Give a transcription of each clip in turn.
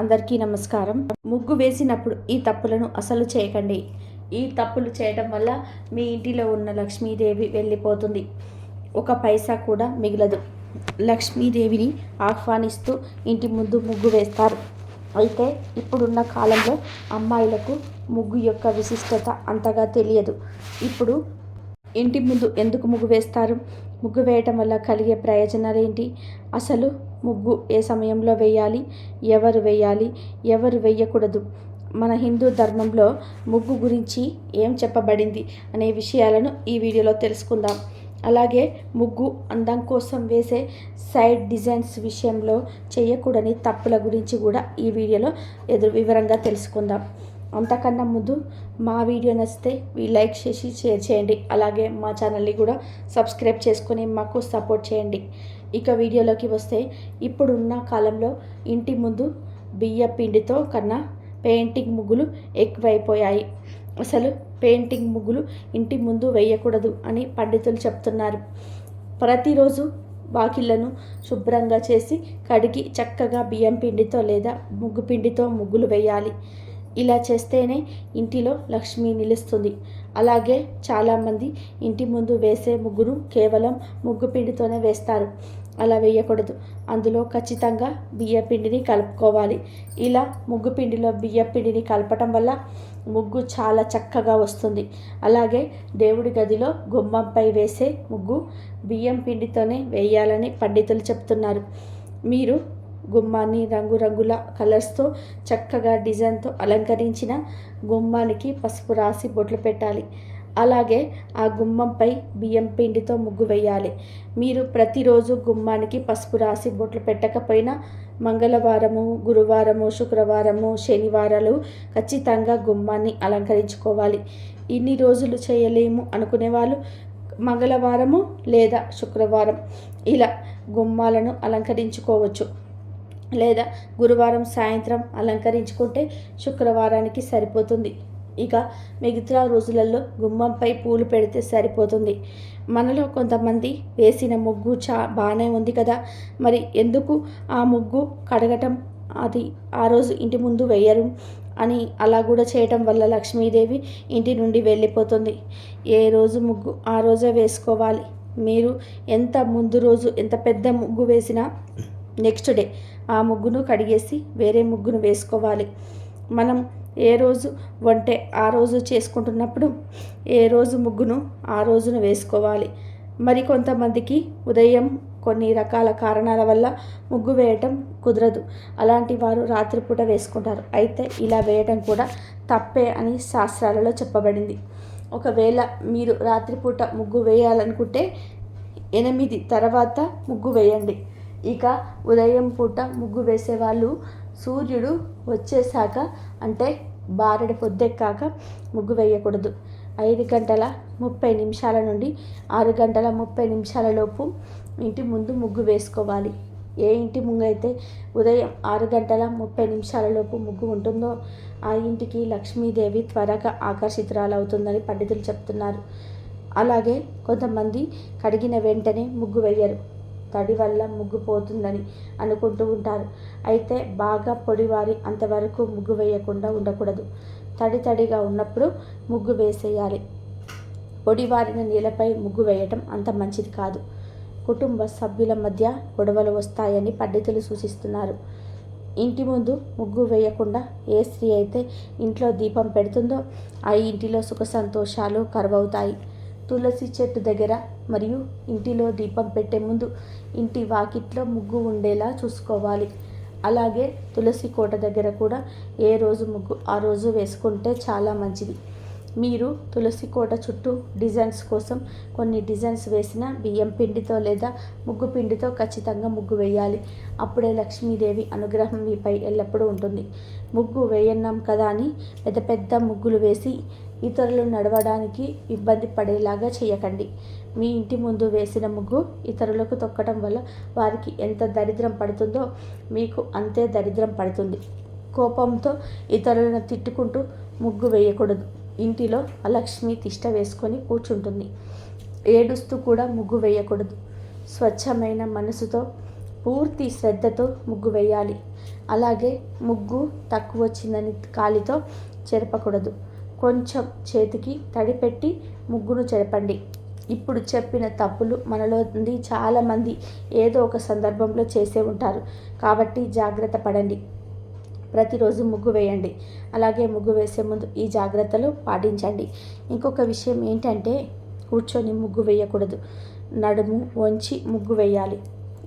అందరికీ నమస్కారం. ముగ్గు వేసినప్పుడు ఈ తప్పులను అసలు చేయకండి. ఈ తప్పులు చేయడం వల్ల మీ ఇంటిలో ఉన్న లక్ష్మీదేవి వెళ్ళిపోతుంది. ఒక పైసా కూడా మిగలదు. లక్ష్మీదేవిని ఆహ్వానిస్తూ ఇంటి ముందు ముగ్గు వేస్తారు. అయితే ఇప్పుడున్న కాలంలో అమ్మాయిలకు ముగ్గు యొక్క విశిష్టత అంతగా తెలియదు. ఇప్పుడు ఇంటి ముందు ఎందుకు ముగ్గు వేస్తారు? ముగ్గు వేయటం వల్ల కలిగే ప్రయోజనాలు ఏంటి? అసలు ముగ్గు ఏ సమయంలో వేయాలి? ఎవరు వేయాలి? ఎవరు వేయకూడదు? మన హిందూ ధర్మంలో ముగ్గు గురించి ఏం చెప్పబడింది అనే విషయాలను ఈ వీడియోలో తెలుసుకుందాం. అలాగే ముగ్గు అందం కోసం వేసే సైడ్ డిజైన్స్ విషయంలో చేయకూడని తప్పుల గురించి కూడా ఈ వీడియోలో ఎదురు వివరంగా తెలుసుకుందాం. అంతకన్నా ముందు మా వీడియో నచ్చితే లైక్ చేసి షేర్ చేయండి. అలాగే మా ఛానల్ని కూడా సబ్స్క్రైబ్ చేసుకొని మాకు సపోర్ట్ చేయండి. ఇక వీడియోలోకి వస్తే ఇప్పుడున్న కాలంలో ఇంటి ముందు బియ్య పిండితో కన్నా పెయింటింగ్ ముగ్గులు ఎక్కువైపోయాయి. అసలు పెయింటింగ్ ముగ్గులు ఇంటి ముందు వేయకూడదు అని పండితులు చెప్తున్నారు. ప్రతిరోజు వాకిళ్ళను శుభ్రంగా చేసి కడిగి చక్కగా బియ్యం పిండితో లేదా ముగ్గు పిండితో ముగ్గులు వేయాలి. ఇలా చేస్తేనే ఇంటిలో లక్ష్మి నిలుస్తుంది. అలాగే చాలామంది ఇంటి ముందు వేసే ముగ్గును కేవలం ముగ్గు పిండితోనే వేస్తారు. అలా వేయకూడదు. అందులో ఖచ్చితంగా బియ్య పిండిని కలుపుకోవాలి. ఇలా ముగ్గు పిండిలో బియ్య పిండిని కలపటం వల్ల ముగ్గు చాలా చక్కగా వస్తుంది. అలాగే దేవుడి గదిలో గుమ్మంపై వేసే ముగ్గు బియ్యం పిండితోనే వేయాలని పండితులు చెప్తున్నారు. మీరు గుమ్మాన్ని రంగురంగుల కలర్స్తో చక్కగా డిజైన్తో అలంకరించిన గుమ్మానికి పసుపు రాసి బొట్లు పెట్టాలి. అలాగే ఆ గుమ్మంపై బియ్యం పిండితో ముగ్గు వేయాలి. మీరు ప్రతిరోజు గుమ్మానికి పసుపు రాసి బొట్లు పెట్టకపోయినా మంగళవారము గురువారము శుక్రవారము శనివారాలు ఖచ్చితంగా గుమ్మాన్ని అలంకరించుకోవాలి. ఇన్ని రోజులు చేయలేము అనుకునే వాళ్ళు మంగళవారము లేదా శుక్రవారం ఇలా గుమ్మాలను అలంకరించుకోవచ్చు. లేదా గురువారం సాయంత్రం అలంకరించుకుంటే శుక్రవారానికి సరిపోతుంది. ఇక మిగతా రోజులలో గుమ్మంపై పూలు పెడితే సరిపోతుంది. మనలో కొంతమంది వేసిన ముగ్గు చా బాగానే ఉంది కదా. మరి ఎందుకు ఆ ముగ్గు కడగటం? అది ఆ రోజు ఇంటి ముందు వేయరు అని అలా కూడా చేయటం వల్ల లక్ష్మీదేవి ఇంటి నుండి వెళ్ళిపోతుంది. ఏ రోజు ముగ్గు ఆ రోజే వేసుకోవాలి. మీరు ఎంత ముందు రోజు ఎంత పెద్ద ముగ్గు వేసినా నెక్స్ట్ డే ఆ ముగ్గును కడిగేసి వేరే ముగ్గును వేసుకోవాలి. మనం ఏ రోజు వంటే ఆ రోజు చేసుకుంటున్నప్పుడు ఏ రోజు ముగ్గును ఆ రోజున వేసుకోవాలి. మరి కొంతమందికి ఉదయం కొన్ని రకాల కారణాల వల్ల ముగ్గు వేయటం కుదరదు. అలాంటి వారు రాత్రిపూట వేసుకుంటారు. అయితే ఇలా వేయటం కూడా తప్పే అని శాస్త్రాలలో చెప్పబడింది. ఒకవేళ మీరు రాత్రిపూట ముగ్గు వేయాలనుకుంటే ఎనిమిది తర్వాత ముగ్గు వేయండి. ఇక ఉదయం పూట ముగ్గు వేసేవాళ్ళు. సూర్యుడు వచ్చేసాక అంటే బారెడు పొద్దెక్కాక ముగ్గు వేయకూడదు. ఐదు గంటల ముప్పై నిమిషాల నుండి ఆరు గంటల ముప్పై నిమిషాల లోపు ఇంటి ముందు ముగ్గు వేసుకోవాలి. ఏ ఇంటి ముందు అయితే ఉదయం ఆరు గంటల ముప్పై నిమిషాల లోపు ముగ్గు ఉంటుందో ఆ ఇంటికి లక్ష్మీదేవి త్వరగా ఆకర్షితురాలవుతుందని పండితులు చెప్తున్నారు. అలాగే కొంతమంది కడిగిన వెంటనే ముగ్గు వేయరు. తడి వల్ల ముగ్గు పోతుందని అనుకుంటూ ఉంటారు. అయితే బాగా పొడివారి అంతవరకు ముగ్గు వేయకుండా ఉండకూడదు. తడి తడిగా ఉన్నప్పుడు ముగ్గు వేసేయాలి. పొడివారిన నీళ్ళపై ముగ్గు వేయటం అంత మంచిది కాదు. కుటుంబ సభ్యుల మధ్య గొడవలు వస్తాయని పండితులు సూచిస్తున్నారు. ఇంటి ముందు ముగ్గు వేయకుండా ఏ స్త్రీ అయితే ఇంట్లో దీపం పెడుతుందో ఆ ఇంటిలో సుఖ సంతోషాలు కరువవుతాయి. తులసి చెట్టు దగ్గర మరియు ఇంటిలో దీపం పెట్టే ముందు ఇంటి వాకిట్లో ముగ్గు ఉండేలా చూసుకోవాలి. అలాగే తులసి కోట దగ్గర కూడా ఏ రోజు ముగ్గు ఆ రోజు వేసుకుంటే చాలా మంచిది. మీరు తులసి కోట చుట్టూ డిజైన్స్ కోసం కొన్ని డిజైన్స్ వేసిన బియ్యం పిండితో లేదా ముగ్గు పిండితో ఖచ్చితంగా ముగ్గు వేయాలి. అప్పుడే లక్ష్మీదేవి అనుగ్రహం మీపై ఎల్లప్పుడూ ఉంటుంది. ముగ్గు వేయన్నాం కదా అని పెద్ద పెద్ద ముగ్గులు వేసి ఇతరులు నడవడానికి ఇబ్బంది పడేలాగా చేయకండి. మీ ఇంటి ముందు వేసిన ముగ్గు ఇతరులకు తొక్కడం వల్ల వారికి ఎంత దరిద్రం పడుతుందో మీకు అంతే దరిద్రం పడుతుంది. కోపంతో ఇతరులను తిట్టుకుంటూ ముగ్గు వేయకూడదు. ఇంటిలో లక్ష్మి తిష్ట వేసుకొని కూర్చుంటుంది. ఏడుస్తూ కూడా ముగ్గు వేయకూడదు. స్వచ్ఛమైన మనసుతో పూర్తి శ్రద్ధతో ముగ్గు వేయాలి. అలాగే ముగ్గు తక్కువ వచ్చిందని కాలితో చెరపకూడదు. కొంచెం చేతికి తడిపెట్టి ముగ్గును చెరపండి. ఇప్పుడు చెప్పిన తప్పులు మనలో నుండి చాలామంది ఏదో ఒక సందర్భంలో చేసే ఉంటారు. కాబట్టి జాగ్రత్త పడండి. ప్రతిరోజు ముగ్గు వేయండి. అలాగే ముగ్గు వేసే ముందు ఈ జాగ్రత్తలు పాటించండి. ఇంకొక విషయం ఏంటంటే కూర్చొని ముగ్గు వేయకూడదు. నడుము వంచి ముగ్గు వేయాలి.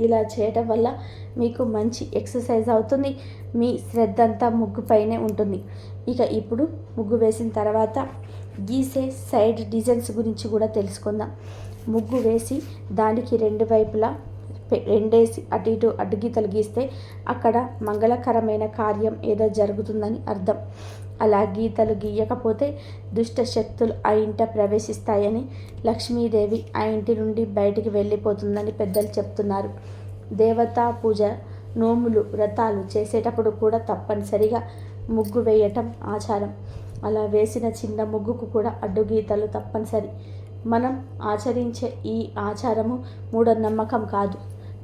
ఇలా చేయడం వల్ల మీకు మంచి ఎక్సర్సైజ్ అవుతుంది. మీ శ్రద్ధ అంతా ముగ్గుపైనే ఉంటుంది. ఇక ఇప్పుడు ముగ్గు వేసిన తర్వాత గీసే సైడ్ డిజైన్స్ గురించి కూడా తెలుసుకుందాం. ముగ్గు వేసి దానికి రెండు వైపులా రెండేసి అటు ఇటు అడ్డుగీతలు గీస్తే అక్కడ మంగళకరమైన కార్యం ఏదో జరుగుతుందని అర్థం. అలా గీతలు గీయకపోతే దుష్ట శక్తులు ఆ ఇంట ప్రవేశిస్తాయని లక్ష్మీదేవి ఆ ఇంటి నుండి బయటికి వెళ్ళిపోతుందని పెద్దలు చెప్తున్నారు. దేవతా పూజ నోములు వ్రతాలు చేసేటప్పుడు కూడా తప్పనిసరిగా ముగ్గు వేయటం ఆచారం. అలా వేసిన చిన్న ముగ్గుకు కూడా అడ్డుగీతలు తప్పనిసరి. మనం ఆచరించే ఈ ఆచారము మూఢనమ్మకం కాదు.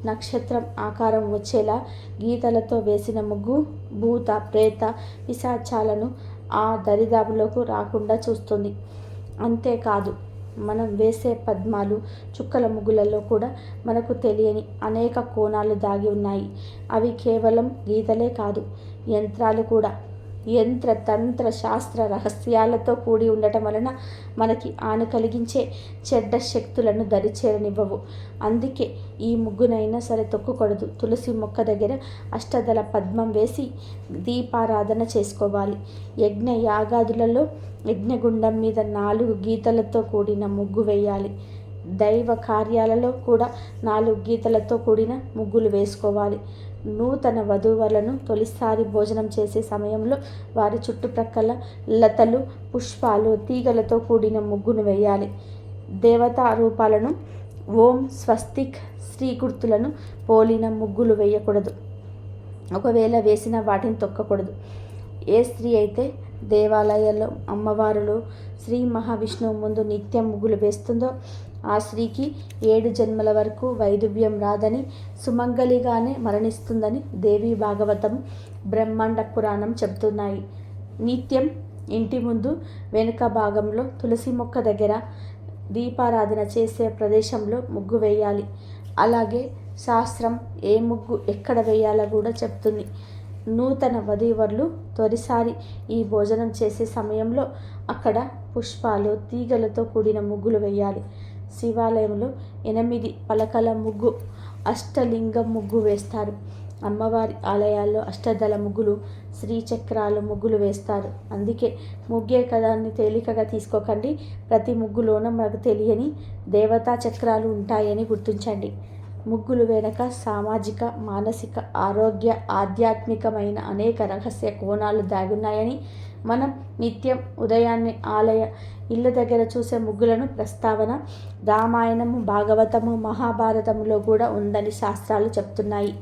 నక్షత్రం ఆకారం వచ్చేలా గీతలతో వేసిన ముగ్గు భూత ప్రేత పిశాచాలను ఆ దరిదాపులకు రాకుండా చూస్తుంది. అంతేకాదు మనం వేసే పద్మాలు చుక్కల ముగ్గులలో కూడా మనకు తెలియని అనేక కోణాలు దాగి ఉన్నాయి. అవి కేవలం గీతలే కాదు యంత్రాలు కూడా. యంత్ర తంత్ర శాస్త్ర రహస్యాలతో కూడి ఉండటం వలన మనకి ఆను కలిగించే చెడ్డ శక్తులను దరిచేరనివ్వవు. అందుకే ఈ ముగ్గునైనా సరే తొక్కకూడదు. తులసి మొక్క దగ్గర అష్టదల పద్మం వేసి దీపారాధన చేసుకోవాలి. యజ్ఞ యాగాదులలో యజ్ఞగుండం మీద నాలుగు గీతలతో కూడిన ముగ్గు వేయాలి. దైవ కార్యాలలో కూడా నాలుగు గీతలతో కూడిన ముగ్గులు వేసుకోవాలి. నూతన వధువులను తొలిసారి భోజనం చేసే సమయంలో వారి చుట్టుప్రక్కల లతలు పుష్పాలు తీగలతో కూడిన ముగ్గును వేయాలి. దేవతా రూపాలను ఓం స్వస్తిక్ శ్రీ గుర్తులను పోలిన ముగ్గులు వేయకూడదు. ఒకవేళ వేసిన వాటిని తొక్కకూడదు. ఏ స్త్రీ అయితే దేవాలయాల్లో అమ్మవారులు శ్రీ మహావిష్ణువు ముందు నిత్యం ముగ్గులు వేస్తుందో ఆ స్త్రీకి ఏడు జన్మల వరకు వైదువ్యం రాదని సుమంగలిగానే మరణిస్తుందని దేవి భాగవతం బ్రహ్మాండ పురాణం చెబుతున్నాయి. నిత్యం ఇంటి ముందు వెనుక భాగంలో తులసి మొక్క దగ్గర దీపారాధన చేసే ప్రదేశంలో ముగ్గు వేయాలి. అలాగే శాస్త్రం ఏ ముగ్గు ఎక్కడ వేయాలో కూడా చెప్తుంది నూతన వధూవరులు తొలిసారి ఈ భోజనం చేసే సమయంలో అక్కడ పుష్పాలు తీగలతో కూడిన ముగ్గులు వేయాలి. శివాలయంలో ఎనిమిది పలకల ముగ్గు అష్టలింగం ముగ్గు వేస్తారు. అమ్మవారి ఆలయాల్లో అష్టదళ ముగ్గులు శ్రీచక్రాలు ముగ్గులు వేస్తారు. అందుకే ముగ్గే కదాన్ని తేలికగా తీసుకోకండి. ప్రతి ముగ్గులోన మనకు తెలియని దేవతా చక్రాలు ఉంటాయని గుర్తించండి. ముగ్గులు వెనక సామాజిక మానసిక ఆరోగ్య ఆధ్యాత్మికమైన అనేక రహస్య కోణాలు దాగున్నాయని మనం నిత్యం ఉదయాన్నే ఆలయ ఇళ్ళ దగ్గర చూసే ముగ్గులను ప్రస్తావన రామాయణము భాగవతము మహాభారతములో కూడా ఉందని శాస్త్రాలు చెప్తున్నాయి.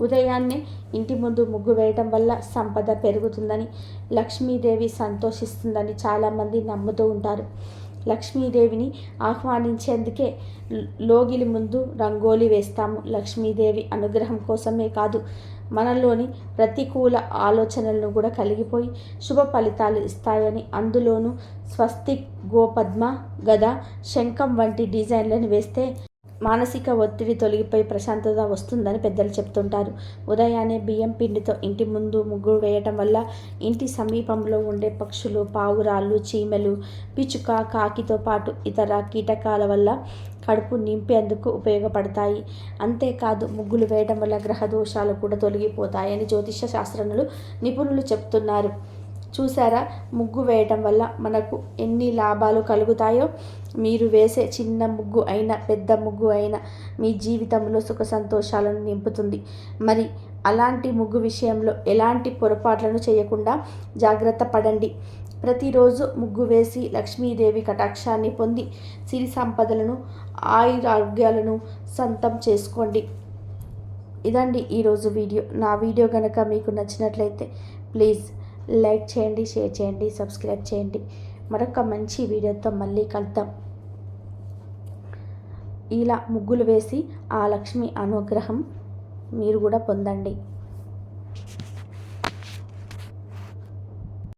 ఉదయాన్నే ఇంటి ముందు ముగ్గు వేయటం వల్ల సంపద పెరుగుతుందని లక్ష్మీదేవి సంతోషిస్తుందని చాలామంది నమ్ముతూ ఉంటారు. లక్ష్మీదేవిని ఆహ్వానించేందుకే లోగిలి ముందు రంగోలి వేస్తాము. లక్ష్మీదేవి అనుగ్రహం కోసమే కాదు మనలోని ప్రతికూల ఆలోచనలను కూడా కలిగిపోయి శుభ ఫలితాలు ఇస్తాయని. అందులోనూ స్వస్తిక్ గోపద్మ గద శంఖం వంటి డిజైన్లను వేస్తే మానసిక ఒత్తిడి తొలగిపోయి ప్రశాంతత వస్తుందని పెద్దలు చెప్తుంటారు. ఉదయాన్నే బియ్యం పిండితో ఇంటి ముందు ముగ్గు వేయటం వల్ల ఇంటి సమీపంలో ఉండే పక్షులు పావురాళ్ళు చీమలు పిచుక కాకితో పాటు ఇతర కీటకాల వల్ల కడుపు నింపేందుకు ఉపయోగపడతాయి. అంతేకాదు ముగ్గులు వేయడం వల్ల గ్రహ దోషాలు కూడా తొలగిపోతాయని జ్యోతిష శాస్త్రజ్ఞులు నిపుణులు చెప్తున్నారు. చూసారా ముగ్గు వేయటం వల్ల మనకు ఎన్ని లాభాలు కలుగుతాయో? మీరు వేసే చిన్న ముగ్గు అయినా పెద్ద ముగ్గు అయినా మీ జీవితంలో సుఖ సంతోషాలను నింపుతుంది. మరి అలాంటి ముగ్గు విషయంలో ఎలాంటి పొరపాట్లను చేయకుండా జాగ్రత్త పడండి. ప్రతిరోజు ముగ్గు వేసి లక్ష్మీదేవి కటాక్షాన్ని పొంది సిరి సంపదలను ఆయురారోగ్యాలను సొంతం చేసుకోండి. ఇదండి ఈరోజు వీడియో. నా వీడియో కనుక మీకు నచ్చినట్లయితే ప్లీజ్ లైక్ చేయండి షేర్ చేయండి సబ్స్క్రైబ్ చేయండి. మరొక మంచి వీడియోతో మళ్ళీ కలుద్దాం. ఇలా ముగ్గులు వేసి ఆ లక్ష్మి అనుగ్రహం మీరు కూడా పొందండి.